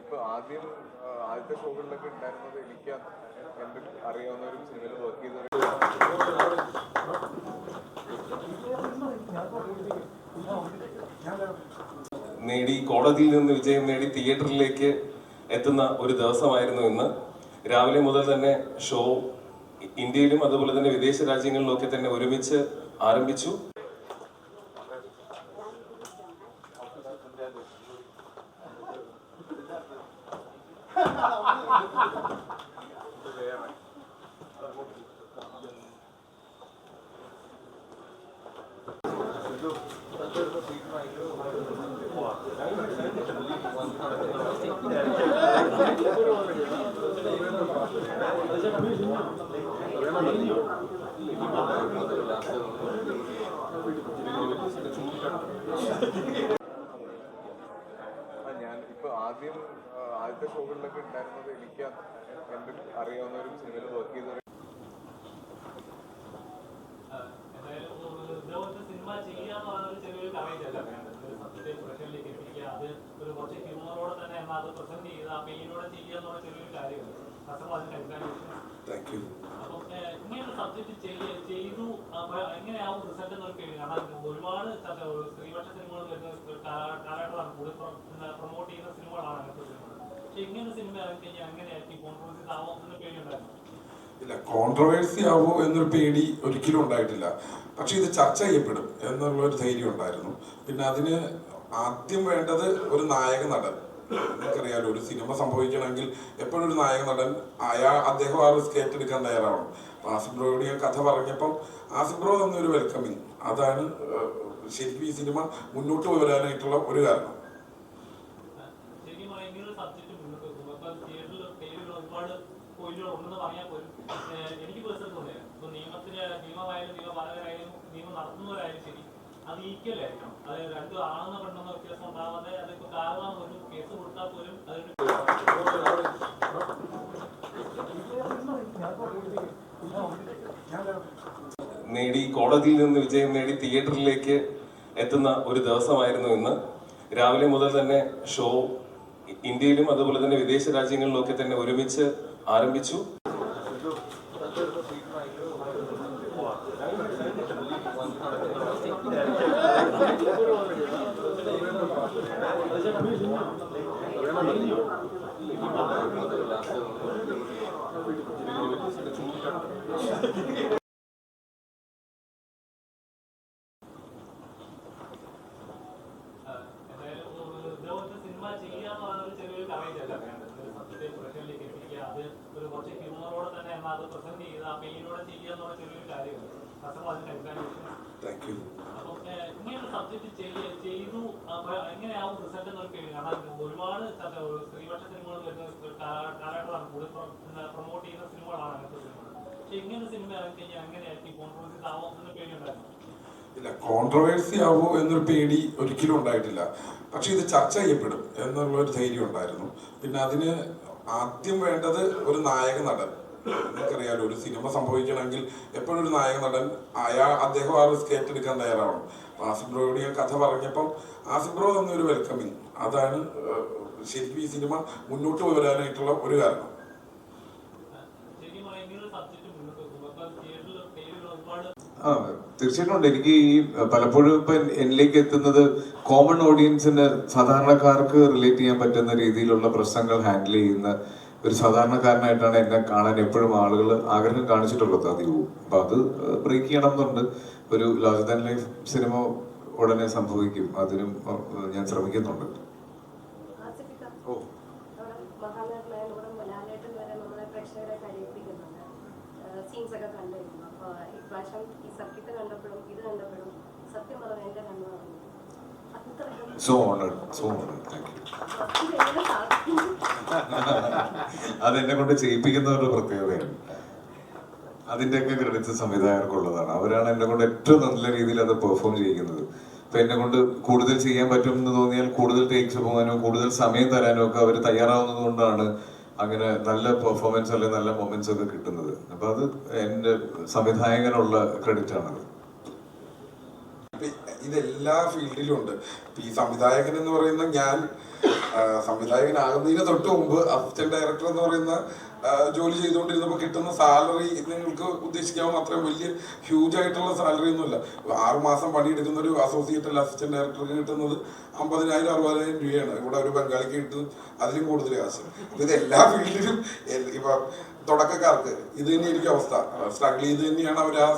ഇപ്പൊ ആദ്യം ആദ്യത്തെ ഷോകളിലൊക്കെ ഉണ്ടായിരുന്നത് എനിക്ക് എന്റെ അറിയാവുന്ന ഒരു സിനിമയിൽ വർക്ക് ചെയ്ത നേടി കോടതിയിൽ നിന്ന് വിജയം നേടി തിയേറ്ററിലേക്ക് എത്തുന്ന ഒരു ദിവസമായിരുന്നു ഇന്ന്. രാവിലെ മുതൽ തന്നെ ഷോ ഇന്ത്യയിലും അതുപോലെ തന്നെ വിദേശ രാജ്യങ്ങളിലൊക്കെ തന്നെ ഒരുമിച്ച് ആരംഭിച്ചു. ഞാൻ ഇപ്പൊ ആദ്യം ആദ്യത്തെ ഷോകളിലൊക്കെ ഉണ്ടായിരുന്നത് എനിക്ക് എന്റെ അറിയാവുന്ന ഒരു സിനിമയിൽ വർക്ക് ചെയ്ത എന്തായാലും ഇതേപോലത്തെ സിനിമ ചെയ്യാന്ന് പറയുന്നത് ചെറിയൊരു കറേജല്ല വേണ്ടത് ഒരു സത്യത്തെ പ്രഷറിലേക്ക് എത്തിക്കുക അത് ഒരു കുറച്ച് ഹ്യൂമറോടെ തന്നെ എന്നാൽ അത് പ്രസന്റ് ചെയ്ത് ആ പെയിനോടെ ചെയ്യുക എന്നുള്ള ചെറിയൊരു കാര്യമാണ് കസ്റ്റമർ അതിന് എക്സാമിനേഷൻ താങ്ക് യു അപ്പം ഏഹ്, ഇങ്ങനൊരു സബ്ജക്ട് ചെയ്തു അപ്പൊ ഒരുപാട് പ്രൊമോട്ട് ചെയ്യുന്ന സിനിമകളാണ് ഇല്ല കോൺട്രവേഴ്സി ആവോ എന്നൊരു പേടി ഒരിക്കലും ഉണ്ടായിട്ടില്ല. പക്ഷെ ഇത് ചർച്ച ചെയ്യപ്പെടും എന്നുള്ള ഒരു ധൈര്യം ഉണ്ടായിരുന്നു. പിന്നെ അതിന് ആദ്യം വേണ്ടത് ഒരു നായക നടൻ. നിങ്ങൾക്കറിയാലോ ഒരു സിനിമ സംഭവിക്കണമെങ്കിൽ എപ്പോഴും ഒരു നായക നടൻ അയാൾ അദ്ദേഹം ആ റിസ്ക് ഏറ്റെടുക്കാൻ തയ്യാറാവണം. ഞാൻ കഥ പറഞ്ഞപ്പം ആസിബ്രോ എന്നൊരു വെൽക്കമിങ് അതാണ് ശരിക്കും ഈ സിനിമ മുന്നോട്ട് വരാനായിട്ടുള്ള ഒരു കാരണം. എനിക്ക് കാരണമാണ് പോലും നേടി കോടതിയിൽ നിന്ന് വിജയം നേടി തിയേറ്ററിലേക്ക് എത്തുന്ന ഒരു ദിവസമായിരുന്നു ഇന്ന്. രാവിലെ മുതൽ തന്നെ ഷോ ഇന്ത്യയിലും അതുപോലെ തന്നെ വിദേശ രാജ്യങ്ങളിലൊക്കെ തന്നെ ഒരുമിച്ച് ആരംഭിച്ചു ഏഹ് എന്തായാലും ഒരു ഇതേപോലത്തെ സിനിമ ചെയ്യാന്ന് പറയുന്നത് ചെറിയൊരു കറേജല്ല വേണ്ടത് ഒരു സത്യത്തെ പ്രഷറിലേക്ക് എത്തിക്കുക അത് ഒരു കുറച്ച് ഹ്യൂമറോടെ തന്നെ എന്നാൽ അത് പ്രസന്റ് ചെയ്ത് ആ പെയിനോടെ ചെയ്യുക എന്നുള്ള ചെറിയൊരു കാര്യമാണ് കസ്റ്റമർ അതിന് എക്സാമിനേഷൻ താങ്ക് യു അപ്പം ഏഹ്, ഇങ്ങനൊരു സബ്ജക്ട് ചെയ്തു അപ്പൊ എങ്ങനെയാവും റിസൾട്ട് എന്നൊരു പേര് കാരണം ഒരുപാട് സ്ത്രീപക്ഷ സിനിമകൾ വരുന്ന കാലഘട്ടമാണ് കൂടുതൽ പ്രൊമോട്ട് ചെയ്യുന്ന സിനിമകളാണ് ഇല്ല കോൺട്രവേഴ്സി ആവോ എന്നൊരു പേടി ഒരിക്കലും ഉണ്ടായിട്ടില്ല. പക്ഷെ ഇത് ചർച്ച ചെയ്യപ്പെടും എന്നുള്ള ഒരു ധൈര്യം ഉണ്ടായിരുന്നു. പിന്നെ അതിന് ആദ്യം വേണ്ടത് ഒരു നായക നടൻ. നിങ്ങൾക്കറിയാലോ ഒരു സിനിമ സംഭവിക്കണമെങ്കിൽ എപ്പോഴും ഒരു നായക നടൻ അയാൾ അദ്ദേഹം ആ റിസ്ക് ഏറ്റെടുക്കാൻ തയ്യാറാവണം. ആസിഫ് ബ്രോയോട് ഞാൻ കഥ പറഞ്ഞപ്പം ആസിഫ് ബ്രോ തന്നൊരു വെൽക്കമിങ് അതാണ് ശരിക്കും ഈ സിനിമ മുന്നോട്ട് വരാനായിട്ടുള്ള ഒരു കാരണം ശരിക്കും പറഞ്ഞാൽ ഇങ്ങനൊരു സബ്ജക്ട് മുന്നോട്ട് വെക്കുമ്പോൾ ഇപ്പൊ തിയേറ്ററിൽ പേരുകൾ ഒരുപാട് ആ തീർച്ചയായിട്ടും ഉണ്ട്. എനിക്ക് ഈ പലപ്പോഴും ഇപ്പൊ എന്നിലേക്ക് എത്തുന്നത് കോമൺ ഓഡിയൻസിന് സാധാരണക്കാർക്ക് റിലേറ്റ് ചെയ്യാൻ പറ്റുന്ന രീതിയിലുള്ള പ്രശ്നങ്ങൾ ഹാൻഡിൽ ചെയ്യുന്ന ഒരു സാധാരണക്കാരനായിട്ടാണ് എന്നെ കാണാൻ എപ്പോഴും ആളുകൾ ആഗ്രഹം കാണിച്ചിട്ടുള്ളത് അധികവും അപ്പൊ അത് ബ്രേക്ക് ചെയ്യണം എന്നുണ്ട്. ഒരു ദാൻ ലൈഫ് സിനിമ ഉടനെ സംഭവിക്കും. അതിനും ഞാൻ ശ്രമിക്കുന്നുണ്ട്. ഓ. മഹാനടനായ നമ്മുടെ പ്രേക്ഷകരെ സീൻസ് ഒക്കെ കണ്ടിരുന്നു. അപ്പോൾ ഇപ്രാവശ്യം ഈ സബ്ജക്ട് കണ്ടപ്പോഴും ഇത് കണ്ടപ്പോഴും സത്യം പറഞ്ഞ എന്റെ കണ്ണു പറഞ്ഞു അതെന്നെ കൊണ്ട് ചെയ്യിപ്പിക്കുന്ന ഒരു പ്രത്യേകതയാണ്. അതിന്റെയൊക്കെ ക്രെഡിറ്റ് സംവിധായകർക്കുള്ളതാണ്. അവരാണ് എന്നെ കൊണ്ട് ഏറ്റവും നല്ല രീതിയിൽ അത് പെർഫോം ചെയ്യിക്കുന്നത്. അപ്പൊ എന്നെ കൊണ്ട് കൂടുതൽ ചെയ്യാൻ പറ്റും എന്ന് തോന്നിയാൽ കൂടുതൽ ടേക്സ് പോകാനോ കൂടുതൽ സമയം തരാനോ ഒക്കെ അവർ തയ്യാറാവുന്നത് കൊണ്ടാണ് അങ്ങനെ നല്ല പെർഫോമൻസ് അല്ലെങ്കിൽ നല്ല മൊമെന്റ്സ് ഒക്കെ കിട്ടുന്നത്. അപ്പൊ അത് എന്റെ സംവിധായകനുള്ള ക്രെഡിറ്റ് ആണത്. ഇതെല്ലാ ഫീൽഡിലും ഉണ്ട്. ഈ സംവിധായകൻ എന്ന് പറയുന്ന ഞാൻ സംവിധായകനാകുന്നതിന് തൊട്ട് മുമ്പ് അസിസ്റ്റന്റ് ഡയറക്ടർ എന്ന് പറയുന്ന ജോലി ചെയ്തുകൊണ്ടിരുന്നപ്പോൾ കിട്ടുന്ന സാലറി നിങ്ങൾക്ക് ഉദ്ദേശിക്കാവുന്ന അത്രയും വലിയ ഹ്യൂജ് ആയിട്ടുള്ള സാലറി ഒന്നുമില്ല. ആറുമാസം പണിയെടുക്കുന്ന ഒരു അസോസിയേറ്റ് അല്ല അസിസ്റ്റന്റ് ഡയറക്ടർക്ക് കിട്ടുന്നത് അമ്പതിനായിരം അറുപതിനായിരം രൂപയാണ്. ഇവിടെ ഒരു ബംഗാളിക്ക് കിട്ടുന്നത് അതിലും കൂടുതൽ കാശ്. ഇത് എല്ലാ ഫീൽഡിലും ഇപ്പൊ തുടക്കക്കാർക്ക് ഇത് തന്നെയായിരിക്കും അവസ്ഥ. സ്ട്രഗിൾ ചെയ്ത് തന്നെയാണ് അവർ ആ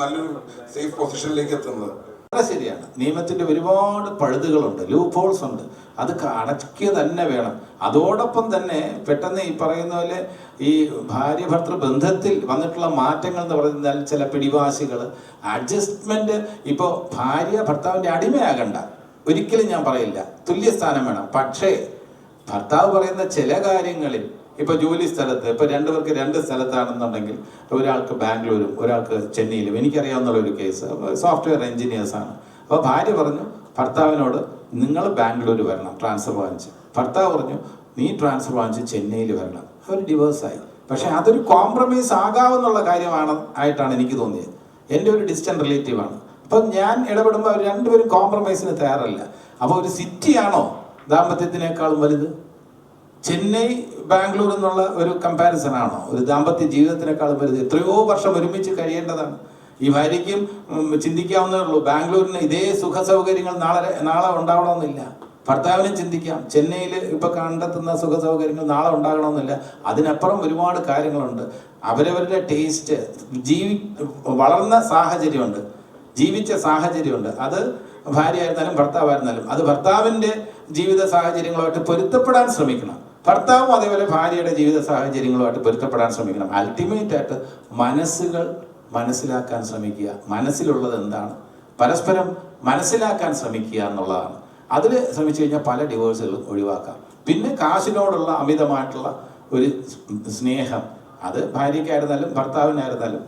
നല്ലൊരു സേഫ് പൊസിഷനിലേക്ക് എത്തുന്നത്. വളരെ ശരിയാണ്. നിയമത്തിന്റെ ഒരുപാട് പഴുതുകളുണ്ട് ലൂപ്പ് ഹോൾസ് ഉണ്ട്. അത് അടയ്ക്കുക തന്നെ വേണം. അതോടൊപ്പം തന്നെ പെട്ടെന്ന് ഈ പറയുന്ന പോലെ ഈ ഭാര്യ ഭർത്തൃ ബന്ധത്തിൽ വന്നിട്ടുള്ള മാറ്റങ്ങൾ എന്ന് പറഞ്ഞാൽ ചില പിടിവാശികൾ അഡ്ജസ്റ്റ്മെന്റ് ഇപ്പോൾ ഭാര്യ ഭർത്താവിന്റെ അടിമയാകണ്ട. ഒരിക്കലും ഞാൻ പറയില്ല. തുല്യസ്ഥാനം വേണം. പക്ഷേ ഭർത്താവ് പറയുന്ന ചില കാര്യങ്ങളിൽ ഇപ്പൊ ജോലി സ്ഥലത്ത് ഇപ്പൊ രണ്ടുപേർക്ക് രണ്ട് സ്ഥലത്താണെന്നുണ്ടെങ്കിൽ ഒരാൾക്ക് ബാംഗ്ലൂരും ഒരാൾക്ക് ചെന്നൈയിലും. എനിക്കറിയാവുന്ന ഒരു കേസ്. സോഫ്റ്റ്വെയർ എഞ്ചിനീയേഴ്സ് ആണ്. അപ്പോൾ ഭാര്യ പറഞ്ഞു ഭർത്താവിനോട് നിങ്ങൾ ബാംഗ്ലൂർ വരണം ട്രാൻസ്ഫർ വാങ്ങിച്ച്. ഭർത്താവ് പറഞ്ഞു നീ ട്രാൻസ്ഫർ വാങ്ങിച്ച് ചെന്നൈയിൽ വരണം. അവർ ഡിവേഴ്സായി പക്ഷെ അതൊരു കോംപ്രമൈസ് ആകാവുന്നുള്ള കാര്യമാണ് ആയിട്ടാണ് എനിക്ക് തോന്നിയത്. എന്റെ ഒരു ഡിസ്റ്റൻ റിലേറ്റീവാണ് അപ്പം ഞാൻ ഇടപെടുമ്പോൾ അവർ രണ്ടുപേരും കോംപ്രമൈസിന് തയ്യാറല്ല. അപ്പോൾ ഒരു സിറ്റിയാണോ ദാമ്പത്യത്തിനേക്കാളും വലുത്? ചെന്നൈ ബാംഗ്ലൂർ എന്നുള്ള ഒരു കമ്പാരിസൺ ആണോ? ഒരു ദാമ്പത്യ ജീവിതത്തിനേക്കാളും വലുത്. എത്രയോ വർഷം ഒരുമിച്ച് കഴിയേണ്ടതാണ്. ഈ ഭാര്യയ്ക്കും ചിന്തിക്കാവുന്നേ ഉള്ളൂ. ബാംഗ്ലൂരിന് ഇതേ സുഖ സൗകര്യങ്ങൾ നാളെ നാളെ ഉണ്ടാവണമെന്നില്ല. ഭർത്താവിനും ചിന്തിക്കാം. ചെന്നൈയിൽ ഇപ്പൊ കണ്ടെത്തുന്ന സുഖ സൗകര്യങ്ങൾ നാളെ ഉണ്ടാകണമെന്നില്ല. അതിനപ്പുറം ഒരുപാട് കാര്യങ്ങളുണ്ട്. അവരവരുടെ ടേസ്റ്റ് ജീവി വളർന്ന സാഹചര്യമുണ്ട്. ജീവിച്ച സാഹചര്യമുണ്ട്. അത് ഭാര്യ ആയിരുന്നാലും ഭർത്താവായിരുന്നാലും. അത് ഭർത്താവിന്റെ ജീവിത സാഹചര്യങ്ങളുമായിട്ട് പൊരുത്തപ്പെടാൻ ശ്രമിക്കണം. ഭർത്താവും അതേപോലെ ഭാര്യയുടെ ജീവിത സാഹചര്യങ്ങളുമായിട്ട് പൊരുത്തപ്പെടാൻ ശ്രമിക്കണം. അൾട്ടിമേറ്റ് ആയിട്ട് മനസ്സുകൾ മനസ്സിലാക്കാൻ ശ്രമിക്കുക. മനസ്സിലുള്ളത് എന്താണ്? പരസ്പരം മനസ്സിലാക്കാൻ ശ്രമിക്കുക എന്നുള്ളതാണ്. അതിൽ ശ്രമിച്ചു കഴിഞ്ഞാൽ പല ഡിവോഴ്സുകളും ഒഴിവാക്കാം. പിന്നെ കാശിനോടുള്ള അമിതമായിട്ടുള്ള ഒരു സ്നേഹം. അത് ഭാര്യയ്ക്കായിരുന്നാലും ഭർത്താവിനായിരുന്നാലും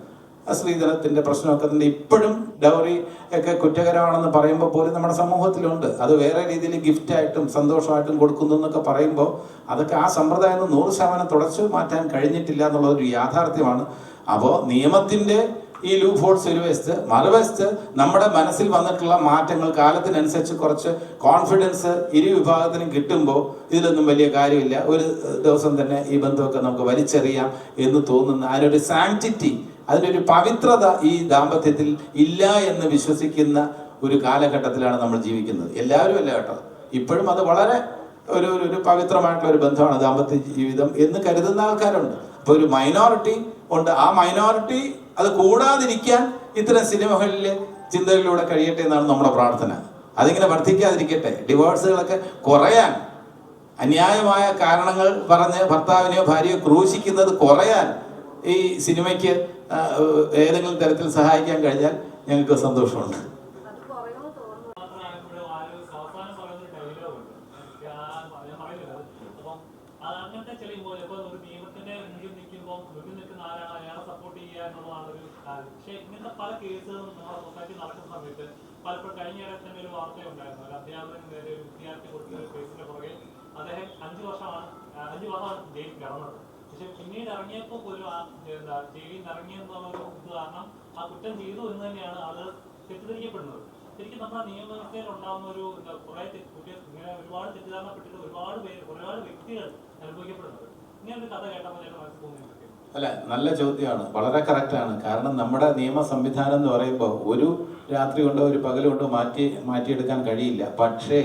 ആ സ്ത്രീധനത്തിന്റെ പ്രശ്നമൊക്കെ തന്നെ ഇപ്പോഴും ഡൗറി ഒക്കെ കുറ്റകരമാണെന്ന് പറയുമ്പോൾ പോലും നമ്മുടെ സമൂഹത്തിലുണ്ട്. അത് വേറെ രീതിയിൽ ഗിഫ്റ്റായിട്ടും സന്തോഷമായിട്ടും കൊടുക്കുന്നു എന്നൊക്കെ പറയുമ്പോൾ അതൊക്കെ ആ സമ്പ്രദായം നൂറ് ശതമാനം തുടച്ചു മാറ്റാൻ കഴിഞ്ഞിട്ടില്ല എന്നുള്ള ഒരു യാഥാർത്ഥ്യമാണ്. അപ്പോൾ നിയമത്തിന്റെ ഈ ലൂപ്പ് ഹോൾസ് ഒരു വശത്ത് മറുവശത്ത് നമ്മുടെ മനസ്സിൽ വന്നിട്ടുള്ള മാറ്റങ്ങൾ കാലത്തിനനുസരിച്ച് കുറച്ച് കോൺഫിഡൻസ് ഇരു വിഭാഗത്തിനും കിട്ടുമ്പോൾ ഇതിലൊന്നും വലിയ കാര്യമില്ല. ഒരു ദിവസം തന്നെ ഈ ബന്ധമൊക്കെ നമുക്ക് വലിച്ചെറിയാം എന്ന് തോന്നുന്ന അതിനൊരു സാങ്ക്ടിറ്റി അതിനൊരു പവിത്രത ഈ ദാമ്പത്യത്തിൽ ഇല്ല എന്ന് വിശ്വസിക്കുന്ന ഒരു കാലഘട്ടത്തിലാണ് നമ്മൾ ജീവിക്കുന്നത്. എല്ലാവരും അല്ല കേട്ടോ. ഇപ്പോഴും അത് വളരെ ഒരു ഒരു- പവിത്രമായിട്ടുള്ള ഒരു ബന്ധമാണ് ദാമ്പത്യ ജീവിതം എന്ന് കരുതുന്ന ആൾക്കാരുണ്ട്. അപ്പൊ ഒരു മൈനോറിറ്റി ഉണ്ട്. ആ മൈനോറിറ്റി അത് കൂടാതിരിക്കാൻ ഇത്തരം സിനിമകളിലെ ചിന്തകളിലൂടെ കഴിയട്ടെ എന്നാണ് നമ്മുടെ പ്രാർത്ഥന. അതിങ്ങനെ വർദ്ധിക്കാതിരിക്കട്ടെ. ഡിവോഴ്സുകളൊക്കെ കുറയാൻ അന്യായമായ കാരണങ്ങൾ പറഞ്ഞ് ഭർത്താവിനെയോ ഭാര്യയോ ക്രൂശിക്കുന്നത് കുറയാൻ ഈ സിനിമയ്ക്ക് ഏതെങ്കിലും തരത്തിൽ സഹായിക്കാൻ കഴിഞ്ഞാൽ ഞങ്ങൾക്ക് സന്തോഷമുണ്ട്. ഒരു ഒരു അധ്യാപകൻ വിദ്യാർത്ഥി കൊടുക്കുന്ന കേസിന്റെ പുറകെ അദ്ദേഹം അഞ്ചു വർഷമാണ് അഞ്ചു വർഷമാണ് ജയിലിൽ പക്ഷെ പിന്നീട് ഇറങ്ങിയപ്പോൾ പോലും ആ എന്താ നിന്ന് ഇറങ്ങിയെന്നുള്ള ഒരു ഇത് കാരണം ആ കുറ്റം ചെയ്തു എന്ന് തന്നെയാണ് ആളുകൾ തെറ്റിദ്ധരിക്കപ്പെടുന്നത്. ശരിക്കും നമ്മുടെ നിയമവ്യവസ്ഥയിൽ ഉണ്ടാകുന്ന ഒരു എന്താ കുറെ ഇങ്ങനെ ഒരുപാട് തെറ്റിദ്ധാരണപ്പെട്ടിട്ട് ഒരുപാട് പേര് ഒരുപാട് വ്യക്തികൾ അനുഭവിക്കപ്പെടുന്നത് ഇങ്ങനെ ഒരു കഥ കേട്ടപ്പോൾ ചേട്ടൻ മനസ്സിൽ തോന്നിയിട്ടുണ്ട് അല്ല നല്ല ചോദ്യമാണ്. വളരെ കറക്റ്റാണ് കാരണം നമ്മുടെ നിയമ സംവിധാനം എന്ന് പറയുമ്പോൾ ഒരു രാത്രി കൊണ്ടോ ഒരു പകൽ കൊണ്ടോ മാറ്റി മാറ്റിയെടുക്കാൻ കഴിയില്ല. പക്ഷേ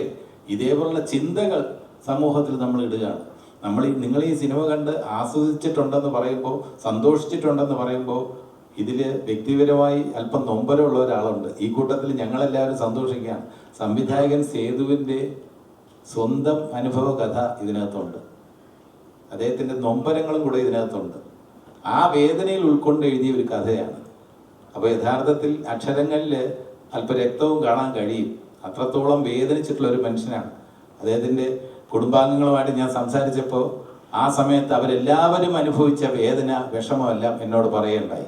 ഇതേപോലുള്ള ചിന്തകൾ സമൂഹത്തിൽ നമ്മൾ ഇടുകയാണ്. നമ്മൾ നിങ്ങൾ ഈ സിനിമ കണ്ട് ആസ്വദിച്ചിട്ടുണ്ടെന്ന് പറയുമ്പോൾ സന്തോഷിച്ചിട്ടുണ്ടെന്ന് പറയുമ്പോൾ ഇതിൽ വ്യക്തിപരമായി അല്പം നൊമ്പരമുള്ള ഒരാളുണ്ട്. ഈ കൂട്ടത്തിൽ ഞങ്ങളെല്ലാവരും സന്തോഷിക്കുകയാണ്. സംവിധായകൻ സേതുവിന്റെ സ്വന്തം അനുഭവ കഥ ഇതിനകത്തുണ്ട്. അദ്ദേഹത്തിന്റെ നൊമ്പരങ്ങളും കൂടെ ഇതിനകത്തുണ്ട്. ആ വേദനയിൽ ഉൾക്കൊണ്ട് എഴുതിയ ഒരു കഥയാണ്. അപ്പോൾ യഥാർത്ഥത്തിൽ അക്ഷരങ്ങളിൽ അല്പ രക്തവും കാണാൻ കഴിയും. അത്രത്തോളം വേദനിച്ചിട്ടുള്ള ഒരു മനുഷ്യനാണ്. അദ്ദേഹത്തിന്റെ കുടുംബാംഗങ്ങളുമായിട്ട് ഞാൻ സംസാരിച്ചപ്പോൾ ആ സമയത്ത് അവരെല്ലാവരും അനുഭവിച്ച വേദന വിഷമമെല്ലാം എന്നോട് പറയുകയുണ്ടായി.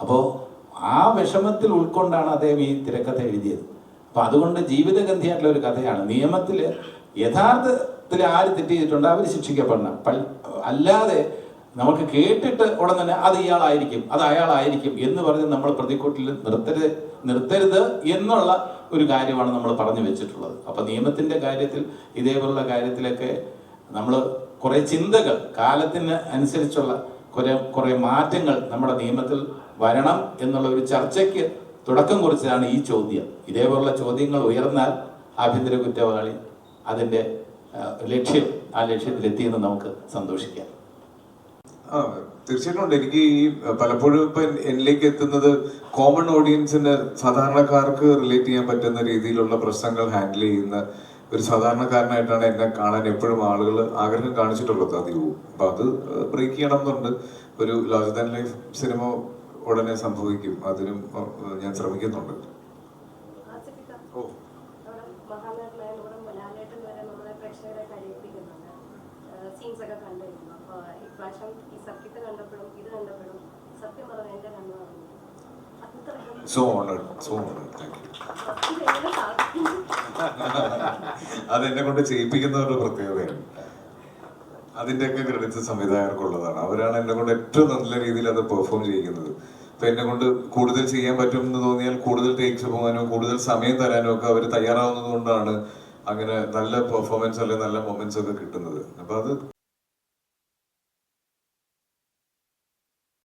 അപ്പോൾ ആ വിഷമത്തിൽ ഉൾക്കൊണ്ടാണ് അദ്ദേഹം ഈ തിരക്കഥ എഴുതിയത്. അപ്പൊ അതുകൊണ്ട് ജീവിതഗന്ധിയായിട്ടുള്ള ഒരു കഥയാണ്. നിയമത്തിൽ യഥാർത്ഥത്തിൽ ആര് തെറ്റ് ചെയ്തിട്ടുണ്ടോ അവർ ശിക്ഷിക്കപ്പെടണം. അല്ലാതെ നമുക്ക് കേട്ടിട്ട് ഉടൻ തന്നെ അത് ഇയാളായിരിക്കും അത് അയാളായിരിക്കും എന്ന് പറഞ്ഞ് നമ്മൾ പ്രതിക്കൂട്ടിൽ നിർത്തരുത് നിർത്തരുത് എന്നുള്ള ഒരു കാര്യമാണ് നമ്മൾ പറഞ്ഞു വെച്ചിട്ടുള്ളത്. അപ്പോൾ നിയമത്തിന്റെ കാര്യത്തിൽ ഇതേപോലുള്ള കാര്യത്തിലൊക്കെ നമ്മൾ കുറേ ചിന്തകൾ കാലത്തിന് അനുസരിച്ചുള്ള കുറേ കുറേ മാറ്റങ്ങൾ നമ്മുടെ നിയമത്തിൽ വരണം എന്നുള്ള ഒരു ചർച്ചയ്ക്ക് തുടക്കം കുറിച്ചതാണ് ഈ ചോദ്യം. ഇതേപോലുള്ള ചോദ്യങ്ങൾ ഉയർന്നാൽ ആഭ്യന്തര കുറ്റവാളി അതിന്റെ ലക്ഷ്യം ആ ലക്ഷ്യത്തിലെത്തിയെന്ന് നമുക്ക് സന്തോഷിക്കാം. ആ തീർച്ചയായിട്ടും ഉണ്ട്. എനിക്ക് ഈ പലപ്പോഴും ഇപ്പൊ എന്നിലേക്ക് എത്തുന്നത് കോമൺ ഓഡിയൻസിന് സാധാരണക്കാർക്ക് റിലേറ്റ് ചെയ്യാൻ പറ്റുന്ന രീതിയിലുള്ള പ്രശ്നങ്ങൾ ഹാൻഡിൽ ചെയ്യുന്ന ഒരു സാധാരണക്കാരനായിട്ടാണ് എന്നെ കാണാൻ എപ്പോഴും ആളുകൾ ആഗ്രഹം കാണിച്ചിട്ടുള്ളത്. അധികവും അപ്പൊ അത് ബ്രേക്ക് ചെയ്യണം എന്നുണ്ട്. ഒരു ലാർജർ ദാൻ ലൈഫ് സിനിമ ഉടനെ സംഭവിക്കും. അതിനും ഞാൻ ശ്രമിക്കുന്നുണ്ട്. ഓ. മഹാനടനായ നമ്മുടെ വരെ നമ്മളെ പ്രേക്ഷകരെ കഴിയിപ്പിക്കുന്നുണ്ട് സീൻസ് ഒക്കെ കണ്ടിരുന്നു. ഇപ്രാവശ്യം ഈ സർക്കിട്ട് കണ്ടപ്പോഴും ഇത് കണ്ടപ്പോഴും സത്യം പറഞ്ഞ എന്റെ കണ്ണു പറഞ്ഞു so so honoured thank you സത്യം അത് എന്നെ കൊണ്ട് ചെയ്യിപ്പിക്കുന്നവരുടെ പ്രത്യേകതയാണ്. അതിന്റെയൊക്കെ ക്രെഡിറ്റ്സ് സംവിധായകർക്കുള്ളതാണ്. അവരാണ് എന്നെ കൊണ്ട് ഏറ്റവും നല്ല രീതിയിൽ അത് പെർഫോം ചെയ്യിക്കുന്നത്. അപ്പൊ എന്നെ കൊണ്ട് കൂടുതൽ ചെയ്യാൻ പറ്റും എന്ന് തോന്നിയാൽ കൂടുതൽ ടേക്സ് പോകാനോ കൂടുതൽ സമയം തരാനോ ഒക്കെ അവർ തയ്യാറാവുന്നത് കൊണ്ടാണ് അങ്ങനെ നല്ല പെർഫോമൻസ് അല്ലെങ്കിൽ നല്ല മൊമെന്റ്സ് ഒക്കെ കിട്ടുന്നത്. അപ്പൊ അത്